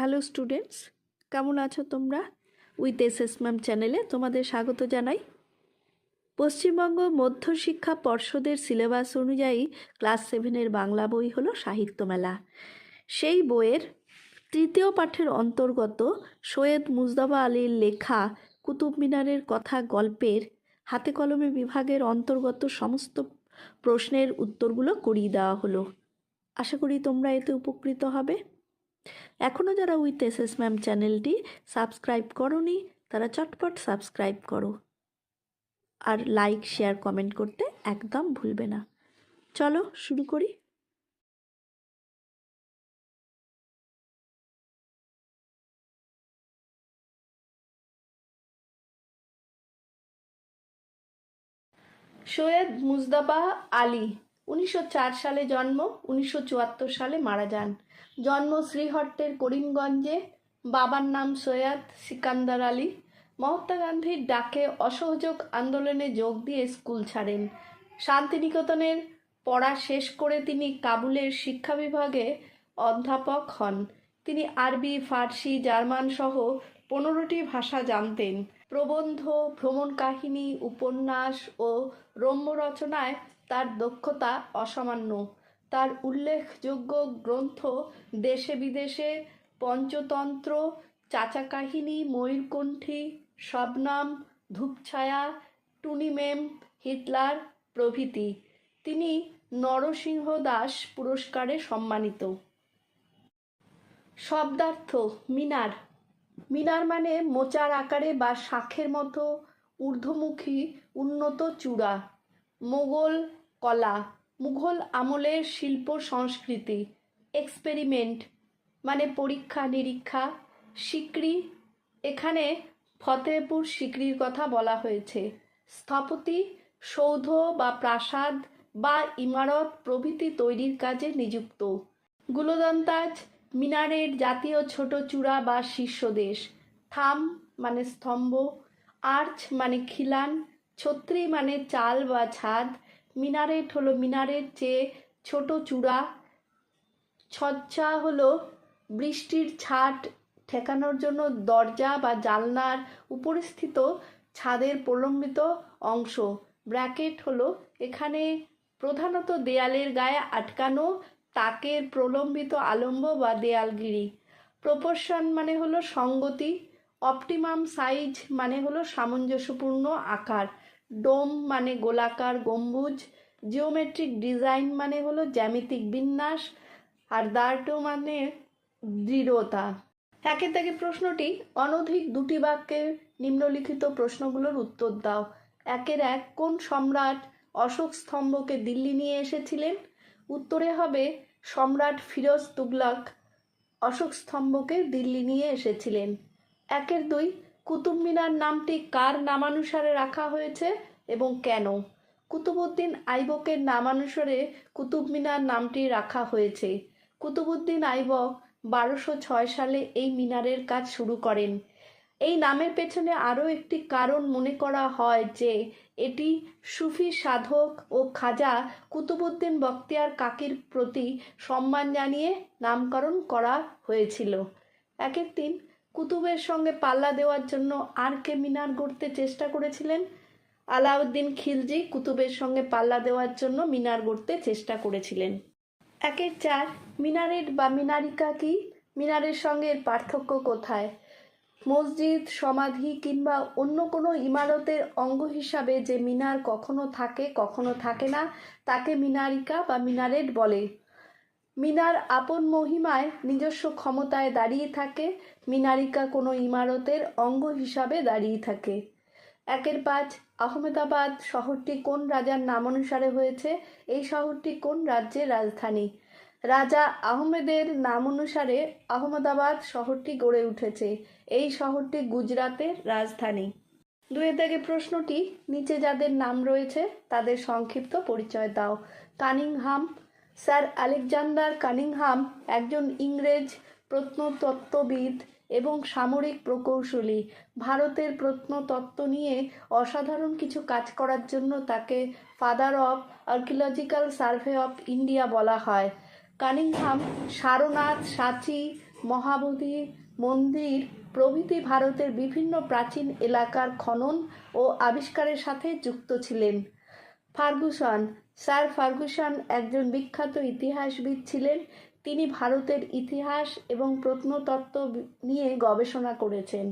Hello students কেমন আছো তোমরা? উইথ এস এস ম্যাম চ্যানেলে তোমাদের স্বাগত জানাই। পশ্চিমবঙ্গ মধ্যশিক্ষা পর্ষদের সিলেবাস অনুযায়ী ক্লাস সেভেনের বাংলা বই হলো সাহিত্য মেলা। সেই বইয়ের তৃতীয় পাঠের অন্তর্গত সৈয়দ মুজদাবা আলীর লেখা কুতুব মিনারের কথা গল্পের হাতে কলমে বিভাগের অন্তর্গত সমস্ত প্রশ্নের উত্তরগুলো করিয়ে দেওয়া হলো। আশা করি তোমরা এতে উপকৃত হবে। এখনও যারা উইথ এস এস ম্যাম চ্যানেলটি সাবস্ক্রাইব করনি, তারা চটপট সাবস্ক্রাইব করো। আর লাইক, শেয়ার, কমেন্ট করতে একদম ভুলবে না। চলো শুরু করি। সৈয়দ মুজদাবা আলী। উনিশশো চার সালে জন্ম, উনিশশো চুয়াত্তর সালে মারা যান। জন্ম শ্রীহট্টের করিমগঞ্জে। বাবার নাম সৈয়দ সিকান্দার আলী। মহাত্মা গান্ধীর ডাকে অসহযোগ আন্দোলনে যোগ দিয়ে স্কুল ছাড়েন। শান্তিনিকেতনের পড়া শেষ করে তিনি কাবুলের শিক্ষা বিভাগে অধ্যাপক হন। তিনি আরবি, ফার্সি, জার্মান সহ পনেরোটি ভাষা জানতেন। প্রবন্ধ, ভ্রমণ কাহিনী, উপন্যাস ও রম্য রচনায় তার দক্ষতা অসামান্য। তার উল্লেখযোগ্য গ্রন্থ দেশে বিদেশে, পঞ্চতন্ত্র চাচা কাহিনী ময়ূরকণ্ঠী, শবনাম, ধূপছায়া, টুনিমেম, হিটলার প্রভৃতি। তিনি নরসিংহ দাস পুরস্কারে সম্মানিত। শব্দার্থ, মিনার। মিনার মানে মোচার আকারে বা শাখের মতো ঊর্ধ্বমুখী উন্নত চূড়া। মোগল কলা, মুঘল আমলের শিল্প সংস্কৃতি এক্সপেরিমেন্ট মানে পরীক্ষা নিরীক্ষা সিকরি এখানে ফতেহপুর সিকরির কথা বলা হয়েছে। স্থপতি, সৌধ বা প্রাসাদ বা ইমারত প্রভৃতি তৈরির কাজে নিযুক্ত। গুলদন্তাজ, মিনারের জাতীয় ছোট চূড়া বা শীর্ষদেশ থাম মানে স্তম্ভ, আর্চ মানে খিলান, ছত্রি মানে চাল বা ছাদ মিনারেট হলো মিনারের চেয়ে ছোট চূড়া, ছজ্জা হলো বৃষ্টির ছাট ঠেকানোর জন্য দরজা বা জানলার উপরিস্থিত ছাদের প্রলম্বিত অংশ। ব্র্যাকেট হলো এখানে প্রধানত দেয়ালের গায়ে আটকানো তাকের প্রলম্বিত আলম্ব বা দেয়ালগিরি। প্রপোর্শন মানে হলো সঙ্গতি, অপটিমাম সাইজ মানে হলো সামঞ্জস্যপূর্ণ আকার। ডোম মানে গোলাকার গম্বুজ, জিওমেট্রিক ডিজাইন মানে হলো জ্যামিতিক বিন্যাস, আর দার্টো মানে দৃঢ়তা। একের থেকে প্রশ্নটি, অনধিক দুটি বাক্যে নিম্নলিখিত প্রশ্নগুলোর উত্তর দাও। একের এক, কোন সম্রাট অশোক স্তম্ভকে দিল্লি নিয়ে এসেছিলেন? উত্তরে হবে, সম্রাট ফিরোজ তুগলক অশোক স্তম্ভকে দিল্লি নিয়ে এসেছিলেন। একের দুই কুতুব মিনার নামটি কার নামানুসারে রাখা হয়েছে এবং কেন? কুতুবুদ্দিন আইবকের নামানুসারে কুতুব মিনার নামটি রাখা হয়েছে। কুতুবুদ্দিন আইবক বারোশো ছয় সালে এই মিনারের কাজ শুরু করেন। এই নামের পেছনে আরও একটি কারণ মনে করা হয় যে, এটি সুফি সাধক ও খাজা কুতুবুদ্দিন বখতিয়ার কাকির প্রতি সম্মান জানিয়ে নামকরণ করা হয়েছিল। এক দিন কুতুবের সঙ্গে পাল্লা দেওয়ার জন্য আর কে মিনার গড়তে চেষ্টা করেছিলেন? আলাউদ্দিন খিলজি কুতুবের সঙ্গে পাল্লা দেওয়ার জন্য মিনার গড়তে চেষ্টা করেছিলেন। একের চার মিনারেট বা মিনারিকা কি? মিনারের সঙ্গে এর পার্থক্য কোথায়? মসজিদ, সমাধি কিংবা অন্য কোনো ইমারতের অঙ্গ হিসাবে যে মিনার কখনো থাকে কখনো থাকে না, তাকে মিনারিকা বা মিনারেট বলে। মিনার আপন মহিমায় নিজস্ব ক্ষমতায় দাঁড়িয়ে থাকে, মিনারিকা কোনো ইমারতের অঙ্গ হিসাবে দাঁড়িয়ে থাকে। একের পাঁচ, আহমেদাবাদ শহরটি কোন রাজার নামানুসারে হয়েছে? এই শহরটি কোন রাজ্যের রাজধানী? রাজা আহমেদের নাম অনুসারে আহমেদাবাদ শহরটি গড়ে উঠেছে। এই শহরটি গুজরাতের রাজধানী। দুয়ের দাগে প্রশ্নটি, নিচে যাদের নাম রয়েছে তাদের সংক্ষিপ্ত পরিচয় দাও। কানিংহাম স্যার আলেকজান্ডার কানিংহাম একজন ইংরেজ প্রত্নতত্ত্ববিদ এবং সামরিক প্রকৌশলী। ভারতের প্রত্নতত্ত্ব নিয়ে অসাধারণ কিছু কাজ করার জন্য তাকে father of archaeological survey of India বলা হয়। কানিংহাম সারনাথ সাঁচি মহাবোধি মন্দির প্রভৃতি ভারতের বিভিন্ন প্রাচীন এলাকার খনন ও আবিষ্কারের সাথে যুক্ত ছিলেন। ফার্গুসন। স্যার ফার্গুসন একজন বিখ্যাত ইতিহাসবিদ ছিলেন। তিনি ভারতের ইতিহাস এবং প্রত্নতত্ত্ব নিয়ে গবেষণা করেছেন।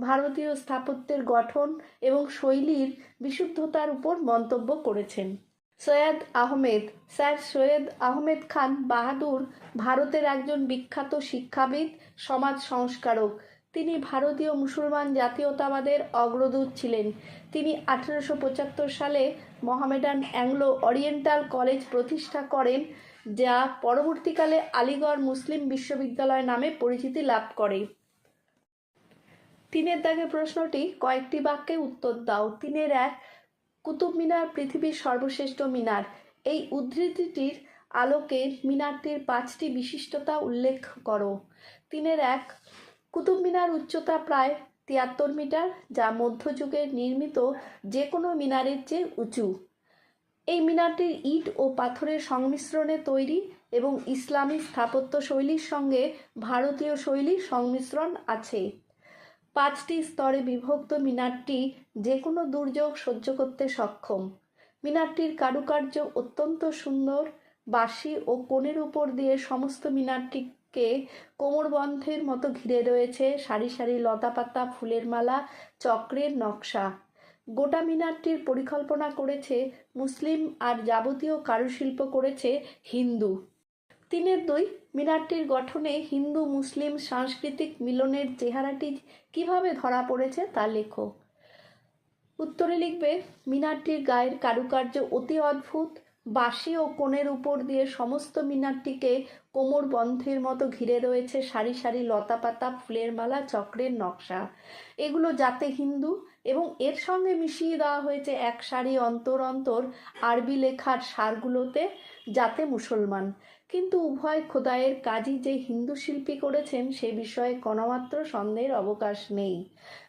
ভারতীয় স্থাপত্যের গঠন এবং শৈলীর বিশুদ্ধতার উপর মন্তব্য করেছেন। সৈয়দ আহমেদ স্যার সৈয়দ আহমেদ খান বাহাদুর ভারতের একজন বিখ্যাত শিক্ষাবিদ, সমাজ সংস্কারক। তিনি ভারতীয় মুসলমান জাতীয়তাবাদের অগ্রদূত ছিলেন। তিনি আঠেরোশো পঁচাত্তর সালে মহামেডান অ্যাংলো ওরিয়েন্টাল কলেজ প্রতিষ্ঠা করেন, যা পরবর্তীকালে আলিগড় মুসলিম বিশ্ববিদ্যালয় নামে পরিচিতি লাভ করে। তিনের দাগে প্রশ্নটি কয়েকটি বাক্যে উত্তর দাও। তিনের এক, কুতুব মিনার পৃথিবীর সর্বশ্রেষ্ঠ মিনার। এই উদ্ধৃতিটির আলোকে মিনারটির পাঁচটি বিশিষ্টতা উল্লেখ করো। তিনের এক কুতুব মিনার উচ্চতা প্রায় তিয়াত্তর মিটার, যা মধ্যযুগে নির্মিত যে কোনো মিনারের চেয়ে উঁচু। এই মিনারটির ইট ও পাথরের সংমিশ্রণে তৈরি এবং ইসলামী স্থাপত্য শৈলীর সঙ্গে ভারতীয় শৈলীর সংমিশ্রণ আছে। পাঁচটি স্তরে বিভক্ত মিনারটি যে কোনো দুর্যোগ সহ্য করতে সক্ষম। মিনারটির কারুকার্য অত্যন্ত সুন্দর, বাঁশি ও কোণের উপর দিয়ে সমস্ত মিনারটিকে কোমরবন্ধের মতো ঘিরে রয়েছে সারি সারি লতাপাতা, ফুলের মালা, চক্রের নকশা। গোটা মিনারটির পরিকল্পনা করেছে মুসলিম আর যাবতীয় কারুশিল্প করেছে হিন্দু। তিনের দুই, মিনারটির গঠনে হিন্দু মুসলিম সাংস্কৃতিক মিলনের চেহারাটি কীভাবে ধরা পড়েছে তা লেখো। উত্তরে লিখবে, মিনারটির গায়ের কারুকার্য অতি অদ্ভুত। বাঁশি ও কোণের উপর দিয়ে সমস্ত মিনারটিকে কোমর বন্ধের মতো ঘিরে রয়েছে সারি সারি লতাপাতা ফুলের মালা, চক্রের নকশা। এগুলো যাতে হিন্দু এবং এর সঙ্গে মিশিয়ে দেওয়া হয়েছে এক সারি অন্তর অন্তর আরবি লেখার সারগুলোতে যাতে মুসলমান। কিন্তু উভয় খোদাইয়ের কাজই যে হিন্দু শিল্পী করেছেন সে বিষয়ে কোনোমাত্র সন্দেহের অবকাশ নেই।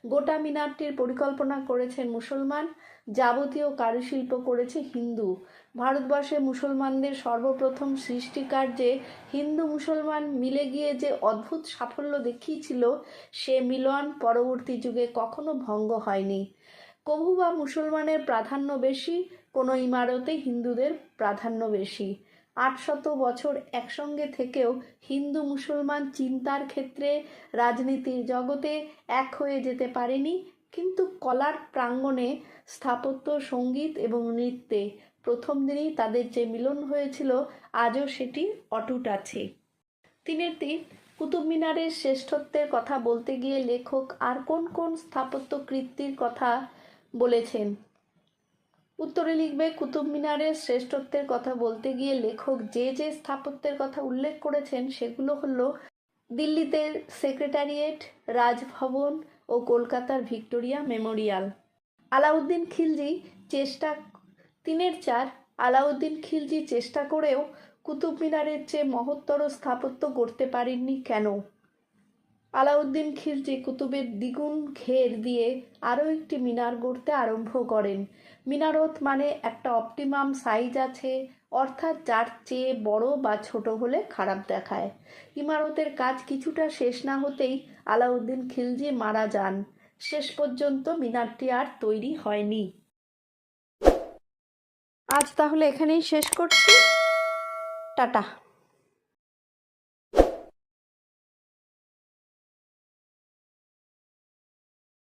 গোটা মিনারটির পরিকল্পনা করেছেন মুসলমান যাবতীয় কারুশিল্প করেছে হিন্দু। ভারতবর্ষে মুসলমানদের সর্বপ্রথম সৃষ্টিকার্যে হিন্দু মুসলমান মিলে গিয়ে যে অদ্ভুত সাফল্য দেখিয়েছিল, সে মিলন পরবর্তী যুগে কখনো ভঙ্গ হয়নি। কভু বা মুসলমানের প্রাধান্য বেশি, কোনো ইমারতে হিন্দুদের প্রাধান্য বেশি। আটশত বছর একসঙ্গে থেকেও হিন্দু মুসলমান চিন্তার ক্ষেত্রে রাজনীতির জগতে এক হয়ে যেতে পারেনি কিন্তু কলার প্রাঙ্গণে স্থাপত্য, সংগীত এবং নৃত্যে প্রথম দিনেই তাদের যে মিলন হয়েছিল, আজও সেটি অটুট আছে। তিনের তিন, কুতুব মিনারের শ্রেষ্ঠত্বের কথা বলতে গিয়ে লেখক আর কোন কোন স্থাপত্য কৃত্তির কথা বলেছেন? উত্তরে লিখবে, কুতুব মিনারের শ্রেষ্ঠত্বের কথা বলতে গিয়ে লেখক যে যে স্থাপত্যের কথা উল্লেখ করেছেন, সেগুলো হলো দিল্লিতে সেক্রেটারিয়েট, রাজভবন ও কলকাতার ভিক্টোরিয়া মেমোরিয়াল। আলাউদ্দিন খিলজি চেষ্টা তিনের চার, আলাউদ্দিন খিলজি চেষ্টা করেও কুতুব মিনারের চেয়ে মহত্তর স্থাপত্য করতে পারেননি কেন? আলাউদ্দিন খিলজি কুতুবের দ্বিগুণ ঘের দিয়ে আরও একটি মিনার গড়তে আরম্ভ করেন। মিনারত মানে একটা অপটিমাম সাইজ আছে, অর্থাৎ যার চেয়ে বড় বা ছোট হলে খারাপ দেখায়। ইমারতের কাজ কিছুটা শেষ না হতেই আলাউদ্দিন খিলজি মারা যান। শেষ পর্যন্ত মিনারটি আর তৈরি হয়নি। আজ তাহলে এখানেই শেষ করছি। টাটা।